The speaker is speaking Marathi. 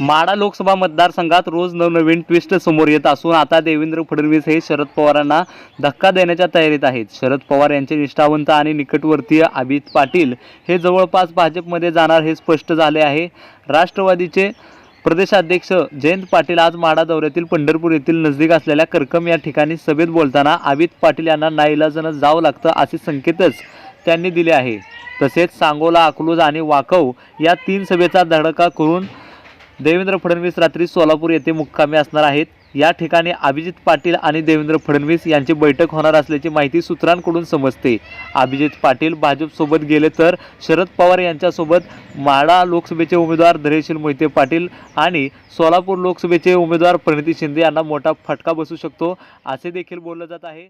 माडा लोकसभा मतदारसंघात रोज नवनवीन ट्विस्ट समोर येत असून आता देवेंद्र फडणवीस हे शरद पवारांना धक्का देण्याच्या तयारीत आहेत. शरद पवार यांचे निष्ठावंत आणि निकटवर्तीय अभित पाटील हे जवळपास भाजपमध्ये जाणार हे स्पष्ट झाले आहे. राष्ट्रवादीचे प्रदेशाध्यक्ष जयंत पाटील आज माडा दौऱ्यातील पंढरपूर येथील नजदीक असलेल्या करकम या ठिकाणी सभेत बोलताना अभित पाटील यांना नाईलाजानं जावं लागतं असे संकेतच त्यांनी दिले आहे. तसेच सांगोला अकलूज आणि वाकव या तीन सभेचा धडका करून देवेंद्र फडणवीस रात्री सोलापूर येथे मुक्कामी असणार आहेत. या ठिकाणी अभिजित पाटील आणि देवेंद्र फडणवीस यांची बैठक होणार असल्याची माहिती सूत्रांकडून समजते. अभिजित पाटील भाजपसोबत गेले तर शरद पवार यांच्यासोबत माडा लोकसभेचे उमेदवार धैर्यशील मोहिते पाटील आणि सोलापूर लोकसभेचे उमेदवार प्रणिती शिंदे यांना मोठा फटका बसू शकतो. असे देखील बोललं जात आहे.